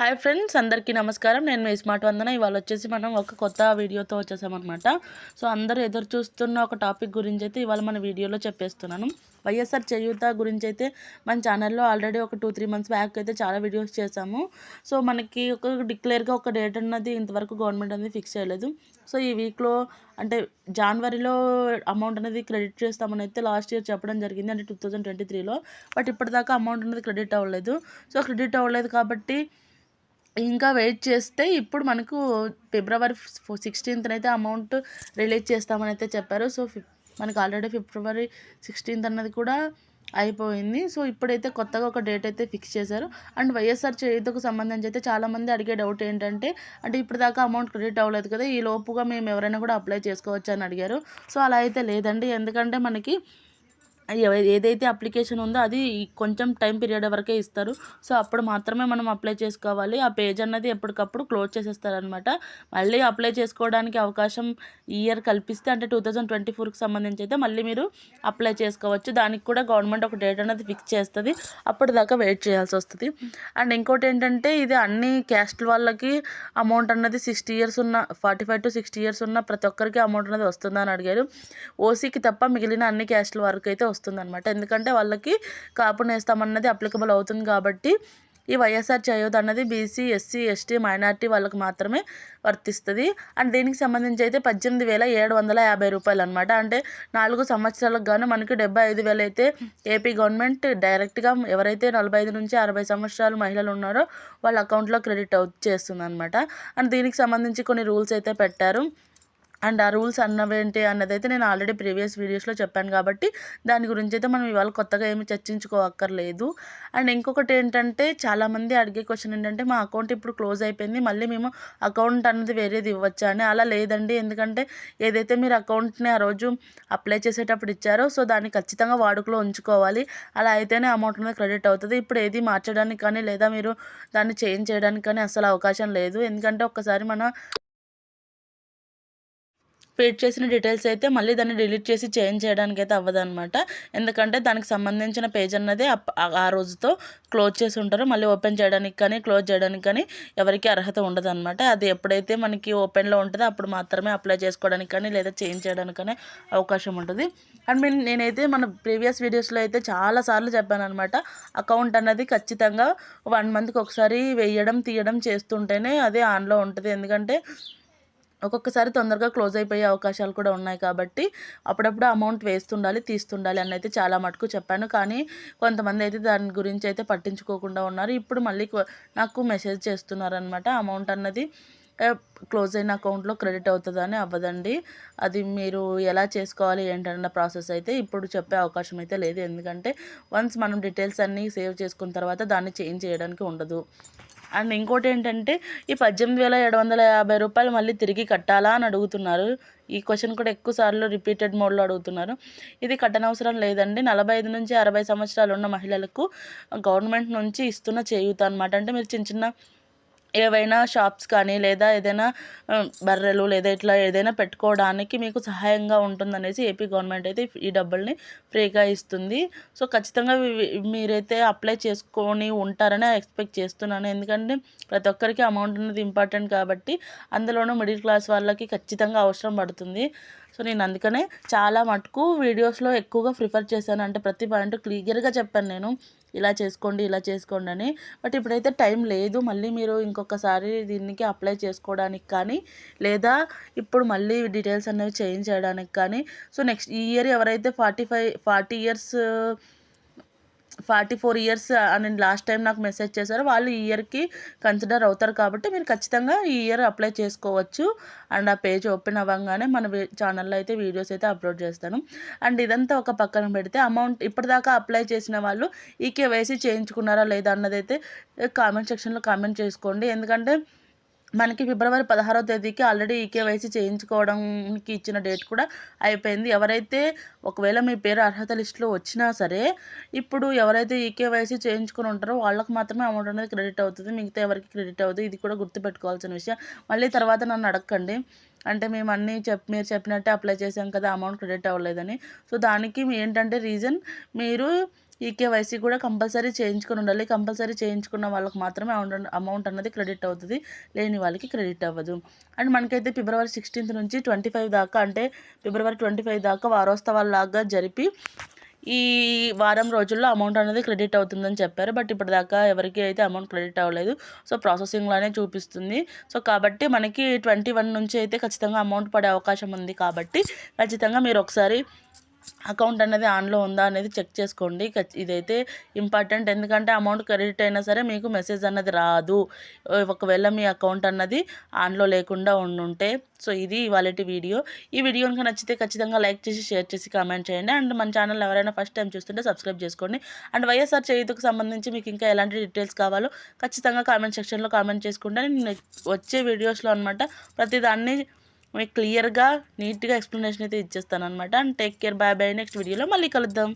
Hi friends అందరికీ నమస్కారం. నేను మీ స్మార్ట్ వందన. ఇవాళ వచ్చేసి మనం ఒక కొత్త వీడియోతో వచ్చేసామన్నమాట. సో అందరూ ఎదురు చూస్తున్న ఒక టాపిక్ గురించి అయితే ఇవాళ మన వీడియోలో చెప్పేస్తున్నాను. వైఎస్ఆర్ చేయూత గురించి అయితే మన ఛానల్లో ఆల్రెడీ ఒక టూ త్రీ మంత్స్ బ్యాక్ అయితే చాలా వీడియోస్ చేసాము సో మనకి ఒక డిక్లేర్గా ఒక డేట్ అన్నది ఇంతవరకు గవర్నమెంట్ అనేది ఫిక్స్ చేయలేదు. సో ఈ వీక్లో అంటే జనవరిలో అమౌంట్ అనేది క్రెడిట్ చేస్తామని అయితే లాస్ట్ ఇయర్ చెప్పడం జరిగింది అంటే టూ థౌజండ్ ట్వంటీ త్రీలో. బట్ ఇప్పటిదాకా అమౌంట్ అనేది క్రెడిట్ అవ్వలేదు. సో క్రెడిట్ అవ్వలేదు కాబట్టి ఇంకా వెయిట్ చేస్తే ఇప్పుడు మనకు ఫిబ్రవరి సిక్స్టీన్త్న అయితే అమౌంట్ రిలీజ్ చేస్తామని అయితే చెప్పారు. సో మనకు ఆల్రెడీ ఫిబ్రవరి సిక్స్టీన్త్ అన్నది కూడా అయిపోయింది. సో ఇప్పుడైతే కొత్తగా ఒక డేట్ అయితే ఫిక్స్ చేశారు. అండ్ వైఎస్ఆర్ చేతికి సంబంధించి అయితే చాలామంది అడిగే డౌట్ ఏంటంటే అంటే ఇప్పుడు దాకా అమౌంట్ క్రెడిట్ అవ్వలేదు కదా ఈ లోపుగా మేము ఎవరైనా కూడా అప్లై చేసుకోవచ్చు అని అడిగారు. సో అలా అయితే లేదండి. ఎందుకంటే మనకి ఏదైతే అప్లికేషన్ ఉందో అది కొంచెం టైం పీరియడ్ వరకే ఇస్తారు. సో అప్పుడు మాత్రమే మనం అప్లై చేసుకోవాలి. ఆ పేజ్ అన్నది ఎప్పటికప్పుడు క్లోజ్ చేసేస్తారనమాట మళ్ళీ అప్లై చేసుకోవడానికి అవకాశం ఇయర్ కల్పిస్తే అంటే టూ థౌజండ్ ట్వంటీ ఫోర్కి సంబంధించి అయితే మళ్ళీ మీరు అప్లై చేసుకోవచ్చు. దానికి కూడా గవర్నమెంట్ ఒక డేట్ అనేది ఫిక్స్ చేస్తుంది. అప్పటిదాకా వెయిట్ చేయాల్సి వస్తుంది. అండ్ ఇంకోటి ఏంటంటే ఇది అన్ని క్యాస్ట్ వాళ్ళకి అమౌంట్ అన్నది సిక్స్టీ ఇయర్స్ ఉన్న forty five to sixty years ఉన్న ప్రతి ఒక్కరికి అమౌంట్ అనేది వస్తుందని అడిగారు. ఓసీకి తప్ప మిగిలిన అన్ని క్యాస్ట్ల వరకు అయితే అనమాట ఎందుకంటే వాళ్ళకి కాపు నేస్తామన్నది అప్లికబుల్ అవుతుంది కాబట్టి ఈ వైఎస్ఆర్ చేయూత అన్నది బీసీ ఎస్సీ ఎస్టీ మైనార్టీ వాళ్ళకి మాత్రమే వర్తిస్తుంది. అండ్ దీనికి సంబంధించి అయితే పద్దెనిమిది వేల ఏడు వందల యాభై రూపాయలు అనమాట అంటే నాలుగు సంవత్సరాలకు గాను మనకి డెబ్బై ఐదు వేలు అయితే ఏపీ గవర్నమెంట్ డైరెక్ట్గా ఎవరైతే నలభై ఐదు నుంచి అరవై సంవత్సరాలు మహిళలు ఉన్నారో వాళ్ళ అకౌంట్లో క్రెడిట్ అవుట్ చేస్తుంది అనమాట అండ్ దీనికి సంబంధించి కొన్ని రూల్స్ అయితే పెట్టారు. అండ్ ఆ రూల్స్ అన్నవేంటి అన్నది అయితే నేను ఆల్రెడీ ప్రీవియస్ వీడియోస్లో చెప్పాను కాబట్టి దాని గురించి అయితే మనం ఇవాళ కొత్తగా ఏమి చర్చించుకోవక్కర్లేదు. అండ్ ఇంకొకటి ఏంటంటే చాలామంది అడిగే క్వశ్చన్ ఏంటంటే మా అకౌంట్ ఇప్పుడు క్లోజ్ అయిపోయింది మళ్ళీ మేము అకౌంట్ అన్నది వేరేది ఇవ్వచ్చా అని. అలా లేదండి. ఎందుకంటే ఏదైతే మీరు అకౌంట్ని ఆ రోజు అప్లై చేసేటప్పుడు ఇచ్చారో సో దాన్ని ఖచ్చితంగా వాడుకలో ఉంచుకోవాలి. అలా అయితేనే అమౌంట్ అనేది క్రెడిట్ అవుతుంది. ఇప్పుడు ఏది మార్చడానికి కానీ లేదా మీరు దాన్ని చేంజ్ చేయడానికి కానీ అసలు అవకాశం లేదు. ఎందుకంటే ఒక్కసారి మన ఫీడ్ చేసిన డీటెయిల్స్ అయితే మళ్ళీ దాన్ని డిలీట్ చేసి చేంజ్ చేయడానికి అయితే అవ్వదనమాట ఎందుకంటే దానికి సంబంధించిన పేజ్ అన్నది ఆ రోజుతో క్లోజ్ చేసి ఉంటారు. మళ్ళీ ఓపెన్ చేయడానికి కానీ క్లోజ్ చేయడానికి కానీ ఎవరికి అర్హత ఉండదు అనమాట అది ఎప్పుడైతే మనకి ఓపెన్లో ఉంటుందో అప్పుడు మాత్రమే అప్లై చేసుకోవడానికి కానీ లేదా చేంజ్ చేయడానికి కానీ అవకాశం ఉంటుంది. అండ్ మీన్ నేనైతే మన ప్రీవియస్ వీడియోస్లో అయితే చాలాసార్లు చెప్పాను అనమాట అకౌంట్ అన్నది ఖచ్చితంగా వన్ మంత్కి ఒకసారి వేయడం తీయడం చేస్తుంటేనే అదే ఆన్లో ఉంటుంది. ఎందుకంటే ఒక్కొక్కసారి తొందరగా క్లోజ్ అయిపోయే అవకాశాలు కూడా ఉన్నాయి కాబట్టి అప్పుడప్పుడు అమౌంట్ వేస్తుండాలి తీస్తుండాలి అని అయితే చాలా మటుకు చెప్పాను. కానీ కొంతమంది అయితే దాని గురించి అయితే పట్టించుకోకుండా ఉన్నారు. ఇప్పుడు మళ్ళీ నాకు మెసేజ్ చేస్తున్నారనమాట అమౌంట్ అన్నది క్లోజ్ అయిన అకౌంట్లో క్రెడిట్ అవుతుందని అవ్వదండి. అది మీరు ఎలా చేసుకోవాలి ఏంటన్న ప్రాసెస్ అయితే ఇప్పుడు చెప్పే అవకాశం అయితే లేదు. ఎందుకంటే వన్స్ మనం డీటెయిల్స్ అన్నీ సేవ్ చేసుకున్న తర్వాత దాన్ని చేంజ్ చేయడానికి ఉండదు. అండ్ ఇంకోటి ఏంటంటే ఈ పద్దెనిమిది వేల ఏడు వందల యాభై రూపాయలు మళ్ళీ తిరిగి కట్టాలా అని అడుగుతున్నారు. ఈ క్వశ్చన్ కూడా ఎక్కువ సార్లు రిపీటెడ్ మోడ్లో అడుగుతున్నారు. ఇది కట్టనవసరం లేదండి. నలభై ఐదు నుంచి అరవై సంవత్సరాలు ఉన్న మహిళలకు గవర్నమెంట్ నుంచి ఇస్తున్న చేయూత అనమాట అంటే మీరు చిన్న చిన్న ఏవైనా షాప్స్ కానీ లేదా ఏదైనా బర్రెలు లేదా ఇట్లా ఏదైనా పెట్టుకోవడానికి మీకు సహాయంగా ఉంటుందనేసి ఏపీ గవర్నమెంట్ అయితే ఈ డబ్బుల్ని ఫ్రీగా ఇస్తుంది. సో ఖచ్చితంగా మీరైతే అప్లై చేసుకొని ఉంటారని ఎక్స్పెక్ట్ చేస్తున్నాను. ఎందుకంటే ప్రతి ఒక్కరికి అమౌంట్ అనేది ఇంపార్టెంట్ కాబట్టి అందులోనూ మిడిల్ క్లాస్ వాళ్ళకి ఖచ్చితంగా అవసరం పడుతుంది. సో నేను అందుకనే చాలా మటుకు వీడియోస్లో ఎక్కువగా ప్రిఫర్ చేశాను. అంటే ప్రతి పాయింట్ క్లియర్గా చెప్పాను నేను. ఇలా చేసుకోండి ఇలా చేసుకోండి అని. బట్ ఇప్పుడైతే టైం లేదు. మళ్ళీ మీరు ఇంకొకసారి దీనికి అప్లై చేసుకోవడానికి కానీ లేదా ఇప్పుడు మళ్ళీ డీటెయిల్స్ అనేవి చేంజ్ చేయడానికి కానీ. సో నెక్స్ట్ ఈ ఇయర్ ఎవరైతే forty five forty years forty four years అని లాస్ట్ టైం నాకు మెసేజ్ చేశారు. వాళ్ళు ఈ ఇయర్కి కన్సిడర్ అవుతారు కాబట్టి మీరు ఖచ్చితంగా ఈ ఇయర్ అప్లై చేసుకోవచ్చు. అండ్ ఆ పేజ్ ఓపెన్ అవ్వగానే మన ఛానల్లో అయితే వీడియోస్ అయితే అప్లోడ్ చేస్తాను. అండ్ ఇదంతా ఒక పక్కన పెడితే అమౌంట్ ఇప్పటిదాకా అప్లై చేసిన వాళ్ళు ఈ కేవైసీ చేయించుకున్నారా లేదా అన్నదైతే కామెంట్ సెక్షన్లో కామెంట్ చేసుకోండి. ఎందుకంటే మనకి ఫిబ్రవరి పదహారో తేదీకి ఆల్రెడీ ఈకేవైసీ చేయించుకోవడానికి ఇచ్చిన డేట్ కూడా అయిపోయింది. ఎవరైతే ఒకవేళ మీ పేరు అర్హత లిస్టులో వచ్చినా సరే ఇప్పుడు ఎవరైతే ఈకేవైసీ చేయించుకుని ఉంటారో వాళ్ళకి మాత్రమే అమౌంట్ అనేది క్రెడిట్ అవుతుంది. మిగతా ఎవరికి క్రెడిట్ అవుతుంది ఇది కూడా గుర్తుపెట్టుకోవాల్సిన విషయం. మళ్ళీ తర్వాత నన్ను అడగండి అంటే మేము అన్నీ చెప్ మీరు చెప్పినట్టే అప్లై చేసాం కదా అమౌంట్ క్రెడిట్ అవ్వలేదని. సో దానికి ఏంటంటే రీజన్ మీరు ఈ కేవైసీ కూడా కంపల్సరీ చేయించుకుని ఉండాలి. కంపల్సరీ చేయించుకున్న వాళ్ళకి మాత్రమే అమౌంట్ అన్నది క్రెడిట్ అవుతుంది. లేని వాళ్ళకి క్రెడిట్ అవ్వదు. అండ్ మనకైతే ఫిబ్రవరి సిక్స్టీన్త్ నుంచి ట్వంటీ ఫైవ్ దాకా అంటే ఫిబ్రవరి ట్వంటీ ఫైవ్ దాకా వారోత్సవాల్లాగా జరిపి ఈ వారం రోజుల్లో అమౌంట్ అనేది క్రెడిట్ అవుతుందని చెప్పారు. బట్ ఇప్పటిదాకా ఎవరికి అయితే అమౌంట్ క్రెడిట్ అవ్వలేదు. సో ప్రాసెసింగ్లోనే చూపిస్తుంది. సో కాబట్టి మనకి ట్వంటీ వన్ నుంచి అయితే ఖచ్చితంగా అమౌంట్ పడే అవకాశం ఉంది కాబట్టి ఖచ్చితంగా మీరు ఒకసారి అకౌంట్ అనేది ఆన్లో ఉందా అనేది చెక్ చేసుకోండి. ఇదైతే ఇంపార్టెంట్. ఎందుకంటే అమౌంట్ క్రెడిట్ అయినా సరే మీకు మెసేజ్ అన్నది రాదు. ఒకవేళ మీ అకౌంట్ అన్నది ఆన్లో లేకుండా ఉండుంటే. సో ఇది ఇవాళ వీడియో. ఈ వీడియో కనుక నచ్చితే ఖచ్చితంగా లైక్ చేసి షేర్ చేసి కామెంట్ చేయండి. అండ్ మన ఛానల్ ఎవరైనా ఫస్ట్ టైం చూస్తుంటే సబ్స్క్రైబ్ చేసుకోండి. అండ్ వైఎస్ఆర్ చేయుతకు సంబంధించి మీకు ఇంకా ఎలాంటి డీటెయిల్స్ కావాలో ఖచ్చితంగా కామెంట్ సెక్షన్లో కామెంట్ చేసుకుంటే నేను వచ్చే వీడియోస్లో అనమాట ప్రతిదాన్ని మీకు క్లియర్గా నీట్గా ఎక్స్ప్లెనేషన్ అయితే ఇచ్చేస్తాను అనమాట and take care bye bye next వీడియోలో మళ్ళీ కలుద్దాం.